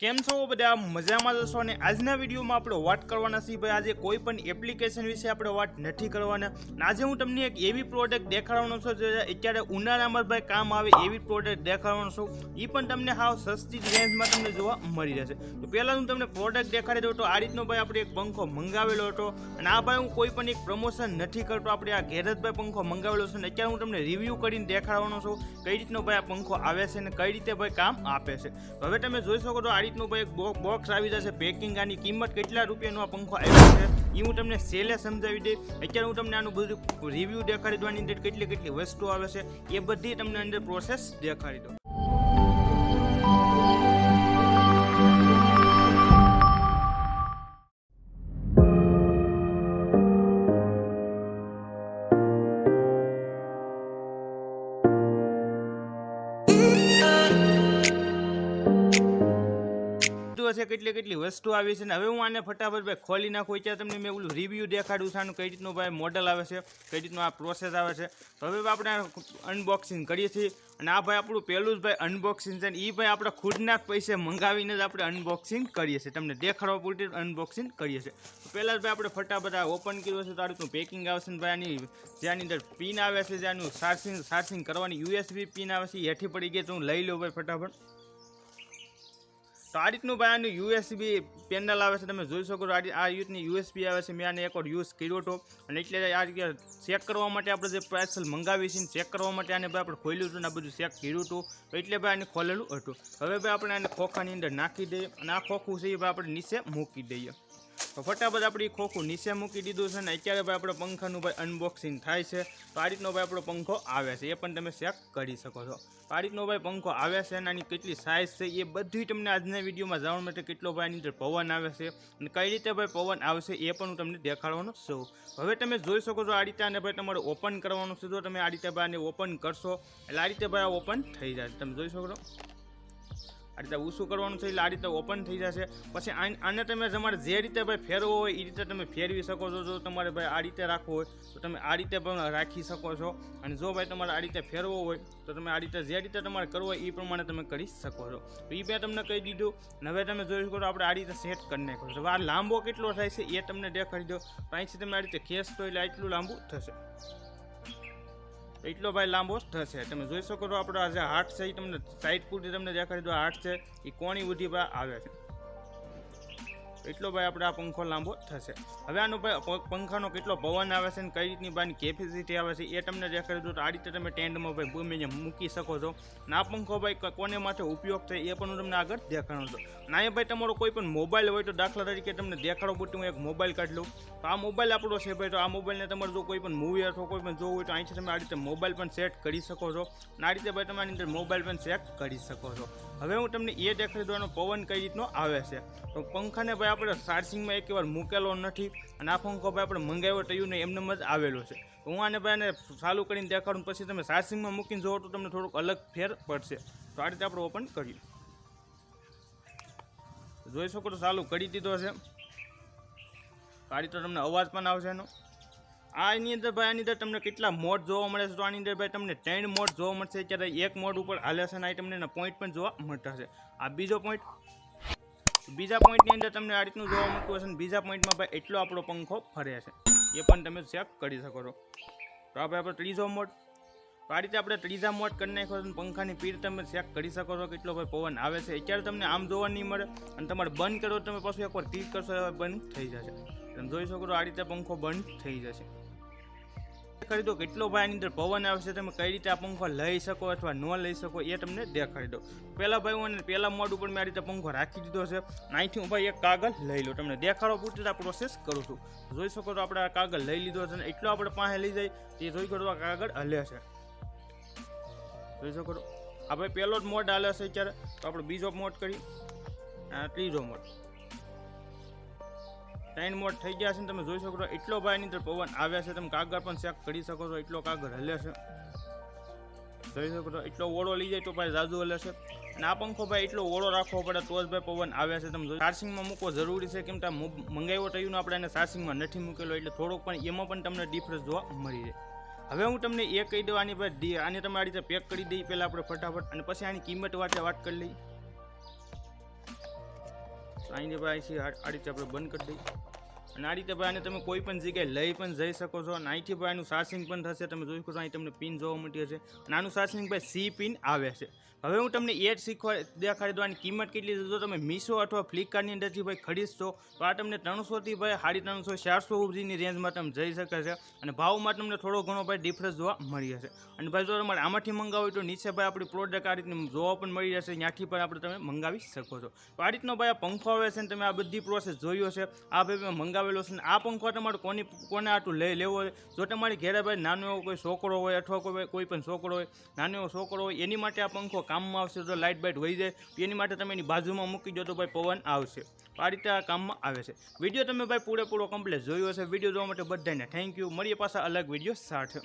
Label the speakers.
Speaker 1: કેમ છો બધા? મજામાં જશો અને આજના વિડીયોમાં આપણે વાત કરવાના છીએ ભાઈ, આજે કોઈ પણ એપ્લિકેશન વિશે આપણે વાત નથી કરવાના. આજે હું તમને એક એવી પ્રોડક્ટ દેખાડવાનો છું, જે અત્યારે ઉનાળામાં ભાઈ કામ આવે એવી પ્રોડક્ટ દેખાડવાનો છું. એ પણ તમને હાવ સસ્તી રેન્જમાં તમને જોવા મળી રહેશે. તો પહેલાં હું તમને પ્રોડક્ટ દેખાડી દઉં તો આ રીતનો ભાઈ આપણે એક પંખો મંગાવેલો હતો. અને આ ભાઈ હું કોઈ પણ એક પ્રમોશન નથી કરતો. આપણે આ ઘેર ભાઈ પંખો મંગાવેલો છે. અને અત્યારે હું તમને રિવ્યૂ કરીને દેખાડવાનો છું, કઈ રીતનો ભાઈ આ પંખો આવે છે અને કઈ રીતે ભાઈ કામ આપે છે. હવે તમે જોઈ શકો છો આ રીતનું ભાઈ એક બોક્સ આવી જશે. પેકિંગ આની કિંમત કેટલા રૂપિયાનો આ પંખો આવ્યો છે? એ હું તમને સેલે સમજાવી દઈ અત્યારે હું તમને આનું બધું રિવ્યૂ દેખાડી દઉં, આની અંદર કેટલી કેટલી વસ્તુ આવે છે, એ બધી તમને અંદર પ્રોસેસ દેખાડી દઉં. છે, કેટલી કેટલી વસ્તુ આવી છે ને હવે હું આને ફટાફટ ભાઈ ખોલી નાખું. ત્યાં તમને મેં ઓલું રિવ્યૂ દેખાડું છે, આનું કઈ રીતનું ભાઈ મોડલ આવે છે, કઈ રીતનું આ પ્રોસેસ આવે છે. તો હવે આપણે અનબોક્સિંગ કરીએ છીએ. અને આ ભાઈ આપણું પહેલું જ ભાઈ અનબોક્સિંગ છે ને એ ભાઈ આપણે ખુદના પૈસે મંગાવીને જ આપણે અનબોક્સિંગ કરીએ છીએ. તમને દેખાડવા પૂરતી અનબોક્સિંગ કરીએ છીએ. પહેલાં જ ભાઈ આપણે ફટાફટ આ ઓપન કર્યું છે તો આ રીતનું પેકિંગ આવશે ને ભાઈ આની, જેની અંદર પિન આવે છે, જેનું ચાર્જિંગ ચાર્જિંગ કરવાની યુએસબી પિન આવે છે એથી પડી ગઈ તો હું લઈ લઉં ભાઈ ફટાફટ. તો આ રીતનું ભાઈ આનું યુએસબી પેનલ આવે છે, તમે જોઈ શકો છો. આ રીતની યુએસબી આવે છે. મેં આને એકવાર યુઝ કર્યો હતો. અને એટલે આ રીતે ચેક કરવા માટે આપણે જે પાર્સલ મંગાવી છે ચેક કરવા માટે આને ભાઈ આપણે ખોલ્યું હતું ને આ બધું ચેક કર્યું હતું. તો એટલે ભાઈ આને ખોલેલું હતું. હવે ભાઈ આપણે આને ખોખાની અંદર નાખી દઈએ. અને આ ખોખું છે એ ભાઈ આપણે નીચે મૂકી દઈએ. તો ફટાફટ આપણી ખોખું નીચે મૂકી દીધું છે ને અત્યારે ભાઈ આપણે પંખાનું ભાઈ અનબોક્સિંગ થાય છે. તો આ રીતનો ભાઈ આપણો પંખો આવે છે. એ પણ તમે ચેક કરી શકો છો. આ રીતનો ભાઈ પંખો આવે છે અને આની કેટલી સાઇઝ છે એ બધી તમને આજના વિડીયોમાં જાણવા માટે કેટલો ભાઈ આની અંદર પવન આવે છે અને કઈ રીતે ભાઈ પવન આવશે એ પણ હું તમને દેખાડવાનો છું. હવે તમે જોઈ શકો છો આ રીતે આને ભાઈ તમારે ઓપન કરવાનું છે. જો તમે આ રીતે ભાઈ આને ઓપન કરશો એટલે આ રીતે ભાઈ ઓપન થઈ જાય તમે જોઈ શકો છો. આ રીતે ઊંચું કરવાનું છે એટલે આ રીતે ઓપન થઈ જશે. પછી આન- તમે તમારે જે રીતે ભાઈ ફેરવો હોય એ રીતે તમે ફેરવી શકો છો. જો તમારે ભાઈ આ રીતે રાખવું હોય, તો તમે આ રીતે પણ રાખી શકો છો. અને જો ભાઈ તમારે આ રીતે ફેરવો હોય, તો તમે આ રીતે જે રીતે તમારે કરવું હોય એ પ્રમાણે તમે કરી શકો છો. તો એ મેં તમને કહી દીધું. હવે તમે જોઈ શકો તો આપણે આ રીતે સેટ કરી નાખ્યો છે. આ લાંબો કેટલો થાય છે એ તમને દેખાડી દો અહીંથી તમે આ રીતે ખેંચતો એટલે આટલું લાંબુ થશે. એટલો ભાઈ લાંબો થશે. તમે જોઈ શકો છો આપણો આ જે હાથ છે એ તમને સાઈડ પૂરતી તમને દેખાડી દો હાથ છે એ કોણી ઉધી આવે છે. એટલો ભાઈ આપણે આ પંખો લાંબો થશે. હવે આનો ભાઈ પંખાનો કેટલો પવન આવે છે ને કઈ રીતની બાની કેપેસિટી આવે છે એ તમને દેખાડી તો આ રીતે તમે ટેન્ડમાં ભાઈ ભૂમિને મૂકી શકો છો. આ પંખો ભાઈ કોને માટે ઉપયોગ થાય એ પણ હું તમને આગળ દેખાડું છું. ના એ ભાઈ તમારો કોઈ પણ મોબાઈલ હોય તો દાખલા તરીકે તમને દેખાડો પૂરતું હું એક મોબાઈલ કાઢી લઉં. તો આ મોબાઈલ આપણો છે ભાઈ તો આ મોબાઈલને તમારે જો કોઈ પણ મૂવી અથવા કોઈ પણ જોવું હોય તો અહીંથી તમે આ રીતે મોબાઈલ પણ સેટ કરી શકો છો. આ રીતે ભાઈ તમે આની અંદર મોબાઈલ પણ સેટ કરી શકો છો. હવે હું તમને એ દેખાડી દઉં પવન કઈ રીતનો આવે છે. તો પંખાને ભાઈ આપણે સારસિંગમાં એક વાર મૂકેલો નથી અને આ પંખો ભાઈ આપણે મંગાવ્યો તયું ને એમને જ આવેલો છે. હું આને ભાઈને ચાલુ કરીને દેખાડું, પછી તમે સારસિંગમાં મૂકીને જોવો તો તમને થોડુંક અલગ ફેર પડશે. તો આ રીતે આપણે ઓપન કર્યું. જોઈ શકો તો ચાલુ કરી દીધો છે. આ રીતે તમને અવાજ પણ આવશે એનો. આ એની અંદર ભાઈ, આની અંદર તમને કેટલા મોડ જોવા મળે છે. તો આની અંદર ભાઈ તમને ત્રણ મોડ જોવા મળશે. અત્યારે એક મોડ ઉપર હાલે છે અને આઈટમને પોઈન્ટ પણ જોવા મળતા છે. આ બીજો પોઈન્ટ બીજા પોઈન્ટની અંદર તમને આ રીતનું જોવા મળતું હશે અને બીજા પોઈન્ટમાં ભાઈ એટલો આપણો પંખો ફરે છે. એ પણ તમે ચેક કરી શકો છો. તો આપણે આપણો ત્રીજો મોડ. તો આ રીતે આપણે ત્રીજા મોડ કરી નાખ્યો છે પંખાની પીર તમે ચેક કરી શકો છો કેટલો ભાઈ પવન આવે છે. અત્યારે તમને આમ જોવા નહીં મળે અને તમારે બંધ કરો તમે પાછું એકવાર ક્લિક કરશો એ બંધ થઈ જશે. તમે જોઈ શકો છો આ રીતે પંખો બંધ થઈ જશે. દેખાડી દો, કેટલો ભાઈ આની અંદર પવન આવશે, તમે કઈ રીતે આ પંખો લઈ શકો અથવા ન લઈ શકો એ તમને દેખાડી દો. પહેલા ભાઈ હું પહેલા મોડ ઉપર મેં આ રીતે પંખો રાખી દીધો છે. અહીંથી હું ભાઈ એક કાગળ લઈ લો તમને દેખાડો પૂરતી આ પ્રોસેસ કરું છું. જોઈ શકો તો આપણે આ કાગળ લઈ લીધો છે અને એટલો આપણે પાસે લઈ જાય તે જોઈ શકો તો આ કાગળ હલે છે. જોઈ શકો તો આ ભાઈ પહેલો જ મોડ હાલે છે અત્યારે. તો આપણે બીજો મોડ કરી ત્રીજો મોડ. ત્રણ મોડ થઈ ગયા છે તમે જોઈ શકો છો, એટલો ભાઈ એની અંદર પવન આવ્યા છે. તમે કાગળ પણ ચેક કરી શકો છો, એટલો કાગળ હલે છે. જોઈ શકો છો, એટલો ઓળો લઈ જાય તો ભાઈ જાજુ હલે છે. અને આ પંખો ભાઈ એટલો ઓળો રાખવો પડે તો જ ભાઈ પવન આવ્યા છે. તમે ચાર્સિંગમાં મૂકવો જરૂરી છે કેમ કે મંગાવ્યો તો ને આપણે એને ચાર્જિંગમાં નથી મૂકેલો, એટલે થોડોક પણ એમાં પણ તમને ડિફરન્સ જોવા મળી જાય હવે હું તમને એ કહી દઉં આની ભાઈ આને તમે આ રીતે પેક કરી દઈએ પહેલાં આપણે ફટાફટ અને પછી આની કિંમત વાતે વાત કરી લઈએ. આની ભાઈ આ આ રીતે આપણે બંધ કરી દઈએ. અને આ રીતે ભાઈ આને તમે કોઈ પણ જગ્યાએ લઈ પણ જઈ શકો છો. અને અહીંથી ભાઈ આનું ચાર્જિંગ પણ થશે. તમે જોઈ શકો છો, અહીં તમને પિન જોવા મળી છે અને આનું ચાર્જિંગ ભાઈ સી પિન આવે છે. હવે હું તમને એડ શીખવા દેખાડી દઉં. આની કિંમત કેટલી જો તમે મીશો અથવા ફ્લિપકાર્ટની અંદરથી ભાઈ ખરીદશો, તો આ તમને ત્રણસોથી ભાઈ સાડી ત્રણસો, ચારસો સુધીની રેન્જમાં તમે જઈ શકે છે. અને ભાવમાં તમને થોડો ઘણો ભાઈ ડિફરન્સ જોવા મળી જશે અને ભાઈ જો તમારે આમાંથી મંગાવો તો નીચે ભાઈ આપણી પ્રોડક્ટ આ રીતની જોવા પણ મળી જશે ત્યાંથી પણ આપણે તમે મંગાવી શકો છો. તો આ રીતનો ભાઈ આ પંખો આવે છે ને તમે આ બધી પ્રોસેસ જોયો છે. આ ભાઈ મેં મંગાવેલો છે આ પંખો તમારે કોની કોને આટલું લઈ લેવો હોય? જો તમારી ઘેરે ભાઈ નાનો એવો કોઈ છોકરો હોય અથવા કોઈ કોઈ પણ છોકરો હોય, નાનો એવો છોકરો હોય, એની માટે આ પંખો કામમાં આવશે જો લાઇટ બાઇટ વહી જાય. એની માટે તમે એની બાજુમાં મૂકી દો તો ભાઈ પવન આવશે. આ રીતે આ કામમાં આવે છે. વીડિયો તમે ભાઈ પૂરેપૂરો કમ્પ્લીટ જોયો હશે. વીડિયો જોવા માટે બધાને થેન્ક યુ મળીએ પાછા અલગ વીડિયો સાથે.